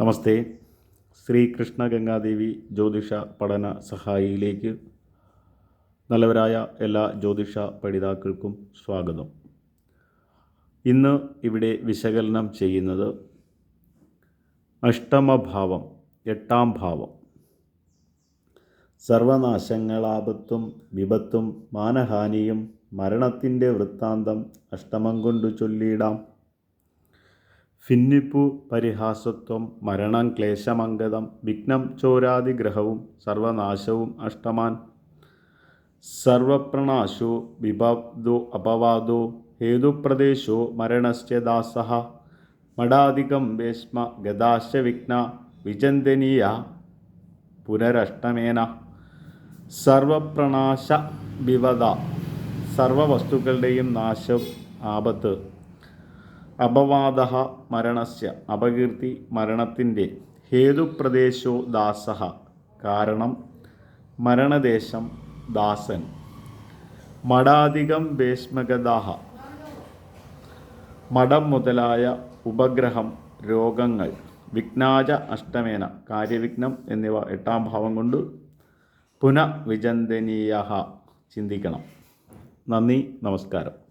നമസ്തേ. ശ്രീകൃഷ്ണ ഗംഗാദേവി ജ്യോതിഷ പഠന സഹായിയിലേക്ക് നല്ലവരായ എല്ലാ ജ്യോതിഷ പഠിതാക്കൾക്കും സ്വാഗതം. ഇന്ന് ഇവിടെ വിശകലനം ചെയ്യുന്നത് അഷ്ടമഭാവം എട്ടാം ഭാവം. സർവനാശങ്ങളാപത്തും വിപത്തും മാനഹാനിയും മരണത്തിന്റെ വൃത്താന്തം അഷ്ടമം കൊണ്ടു ചൊല്ലിയിടാം. ഭിന്നിപ്പു പരിഹാസത്വം മരണം ക്ലേശമംഗതം വിഘ്നം ചോരാതിഗ്രഹവും സർവനാശവും അഷ്ടമാൻ സർവപ്രണാശോ വിഭവദോ അപവാദോ ഹേതുപ്രദേശോ മരണസ്യ ദാസഃ മടാധികം വേശ്മ ഗതാശ വിഘ്ന വിചന്തനീയ പുനരഷ്ടമേന സർവപ്രണാശ വിവത സർവവസ്തുക്കളുടെയും നാശം ആപത്ത്. അപവാദ മരണസ്യ അപകീർത്തി മരണത്തിന്റെ ഹേതുപ്രദേശോ ദാസ കാരണം മരണദേശം ദാസൻ. മടാധികം ഭേഷ്മഗതാഹ മഠം മുതലായ ഉപഗ്രഹം രോഗങ്ങൾ. വിഘ്നാജ അഷ്ടമേന കാര്യവിഘ്നം എന്നിവ എട്ടാം ഭാവം കൊണ്ട് പുനഃവിചന്തനീയ ചിന്തിക്കണം. നന്ദി നമസ്കാരം.